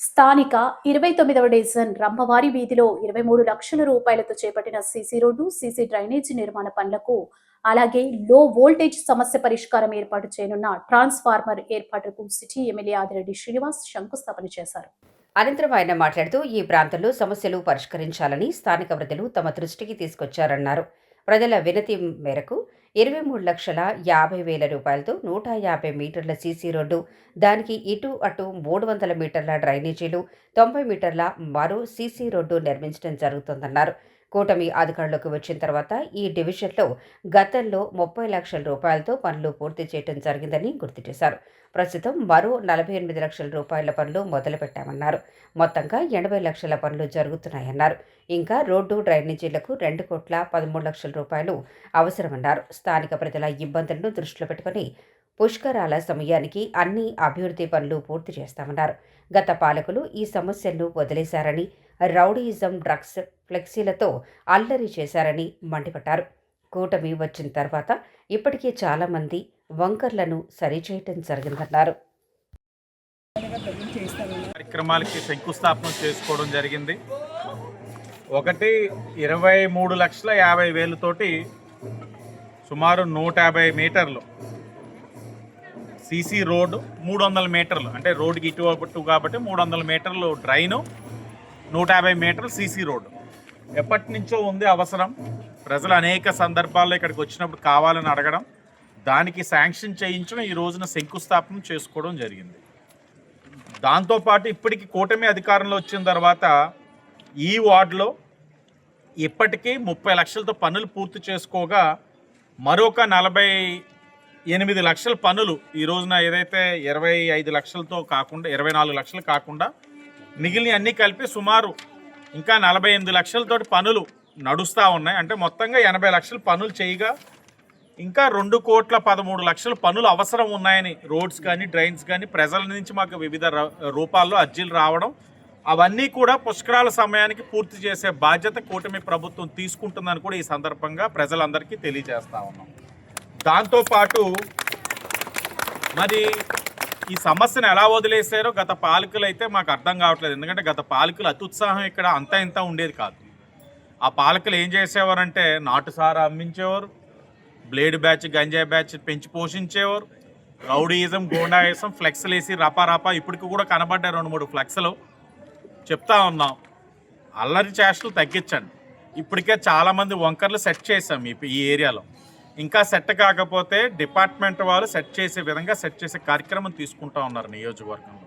స్థానిక ఇరవై తొమ్మిదవ డివిజన్ రంభవారి వీధిలో ఇరవై మూడు లక్షల రూపాయలతో చేపట్టిన సీసీ రోడ్డు సీసీ డ్రైనేజీ నిర్మాణ పనులకు అలాగే లో వోల్టేజ్ సమస్య పరిష్కారం ఏర్పాటు చేయనున్న ట్రాన్స్ఫార్మర్ ఏర్పాటుకు సిటీ ఎమ్మెల్యే ఆదిరెడ్డి శ్రీనివాస్ శంకుస్థాపన చేశారు. అనంతరం ఆయన మాట్లాడుతూ ఈ ప్రాంతంలో సమస్యలు పరిష్కరించాలని స్థానిక ప్రజలు తమ దృష్టికి తీసుకొచ్చారన్నారు. ప్రజల వినతి మేరకు ఇరవై మూడు లక్షల యాభై వేల రూపాయలతో నూట యాభై మీటర్ల సీసీ రోడ్డు దానికి ఇటు అటు మూడు వందల మీటర్ల డ్రైనేజీలు తొంభై మీటర్ల మరో సీసీ రోడ్డు నిర్మించడం జరుగుతుందన్నారు. కూటమి అధికారంలోకి వచ్చిన తర్వాత ఈ డివిజన్లో గతంలో ముప్పై లక్షల రూపాయలతో పనులు పూర్తి చేయడం జరిగిందని గుర్తు చేశారు. ప్రస్తుతం మరో నలభై ఎనిమిది లక్షల రూపాయల పనులు మొదలుపెట్టామన్నారు. మొత్తంగా ఎనభై లక్షల పనులు జరుగుతున్నాయన్నారు. ఇంకా రోడ్డు డ్రైనేజీలకు రెండు కోట్ల పదమూడు లక్షల రూపాయలు అవసరమన్నారు. స్థానిక ప్రజల ఇబ్బందులను దృష్టిలో పెట్టుకుని పుష్కరాల సమయానికి అన్ని అభివృద్ధి పనులు పూర్తి చేస్తామన్నారు. గత పాలకులు ఈ సమస్యలను వదిలేశారని రౌడీయిజం డ్రగ్స్ ఫ్లెక్సీలతో అల్లరి చేశారని మండిపడ్డారు. కూటమి వచ్చిన తర్వాత ఇప్పటికే చాలామంది వంకర్లను సరిచేయటం జరిగిందన్నారు. కార్యక్రమాలకి శంకుస్థాపన చేసుకోవడం జరిగింది. ఒకటి ఇరవై మూడు లక్షల యాభై వేలతోటి సుమారు నూట యాభై మీటర్లు సీసీ రోడ్డు మూడు వందల మీటర్లు అంటే రోడ్డుకి ఇటు అటు కాబట్టి మూడు వందల మీటర్లు డ్రైను నూట యాభై మీటర్లు సీసీ రోడ్డు. ఎప్పటి నుంచో ఉంది అవసరం. ప్రజలు అనేక సందర్భాల్లో ఇక్కడికి వచ్చినప్పుడు కావాలని అడగడం దానికి శాంక్షన్ చేయించడం ఈ రోజున శంకుస్థాపన చేసుకోవడం జరిగింది. దాంతోపాటు ఇప్పటికి కూటమి అధికారంలో వచ్చిన తర్వాత ఈ వార్డులో ఇప్పటికీ ముప్పై లక్షలతో పనులు పూర్తి చేసుకోగా మరొక నలభై ఎనిమిది లక్షల పనులు ఈ రోజున ఏదైతే ఇరవై ఐదు లక్షలతో కాకుండా ఇరవై నాలుగు లక్షలు కాకుండా మిగిలిన అన్నీ కలిపి సుమారు ఇంకా నలభై ఎనిమిది లక్షలతోటి పనులు నడుస్తూ ఉన్నాయి. అంటే మొత్తంగా ఎనభై లక్షలు పనులు చేయగా ఇంకా రెండు కోట్ల పదమూడు లక్షల పనులు అవసరం ఉన్నాయని రోడ్స్ కానీ డ్రైన్స్ కానీ ప్రజల నుంచి మాకు వివిధ ర- రూపాల్లో అర్జీలు రావడం అవన్నీ కూడా పుష్కరాల సమయానికి పూర్తి చేసే బాధ్యత కూటమి ప్రభుత్వం తీసుకుంటుందని కూడా ఈ సందర్భంగా ప్రజలందరికీ తెలియజేస్తా ఉన్నాం. దాంతోపాటు మరి ఈ సమస్యను ఎలా వదిలేశారో గత పాలకులు అయితే మాకు అర్థం కావట్లేదు. ఎందుకంటే గత పాలకులు అత్యుత్సాహం ఇక్కడ అంత ఇంత ఉండేది కాదు. ఆ పాలకులు ఏం చేసేవారంటే నాటుసారా అమ్మించేవారు బ్లేడ్ బ్యాచ్ గంజాయి బ్యాచ్ పెంచి పోషించేవారు రౌడీయిజం గోండాయిజం ఫ్లెక్స్లు వేసి రపా రపా ఇప్పటికి కూడా కనబడ్డాయి రెండు మూడు ఫ్లెక్స్లు. చెప్తా ఉన్నాం. అల్లరి చేష్టలు తగ్గించండి. ఇప్పటికే చాలామంది వంకర్లు సెట్ చేసాం ఈ ఈ ఏరియాలో. ఇంకా సెట్ కాకపోతే డిపార్ట్మెంట్ వాళ్ళు సెట్ చేసే విధంగా సెట్ చేసే కార్యక్రమం తీసుకుంటా ఉన్నారు నియోజకవర్గంలో.